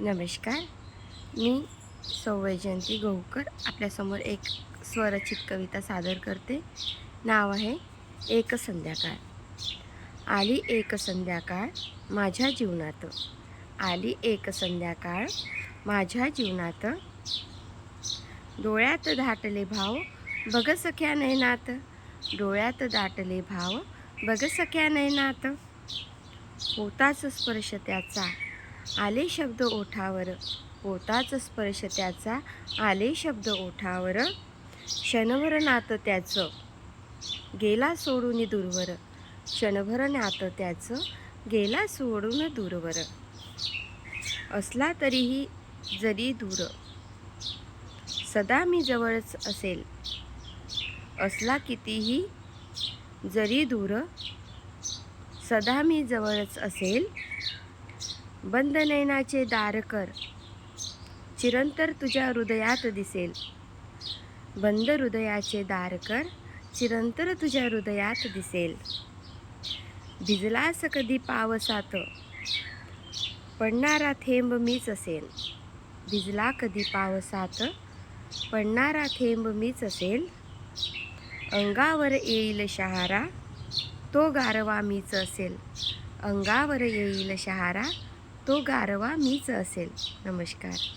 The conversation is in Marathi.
नमस्कार. मी सौवैजयंती गहूकर आपल्यासमोर एक स्वरचित कविता सादर करते. नाव आहे एक संध्याकाळ आली एक संध्याकाळ माझ्या जीवनात. आली एक संध्याकाळ माझ्या जीवनात. डोळ्यात दाटले भाव बघ सख्या नयनात. डोळ्यात दाटले भाव बघ सख्या नयनात. होताच स्पर्श त्याचा. आले शब्द ओठावर. होताच स्पर्श त्याचा. आले शब्द ओठावर. क्षणभर नात त्याचं. गेला सोडून दूरवर. क्षणभर नातं त्याचं. गेला सोडून दूरवर. असला तरीही जरी दूर. सदा मी जवळच असेल. असला कितीही जरी दूर. सदा मी जवळच असेल. बंद नयनाचे दार कर चिरंतर तुझ्या हृदयात दिसेल. बंद हृदयाचे दार कर चिरंतर तुझ्या हृदयात दिसेल. भिजलास कधी पावसात? पडणारा थेंब मीच असेल. भिजला कधी पावसात? पडणारा थेंब मीच असेल. अंगावर येईल शहारा तो गारवा मीच असेल. अंगावर येईल शहारा तो गारवा मीच असेल. नमस्कार.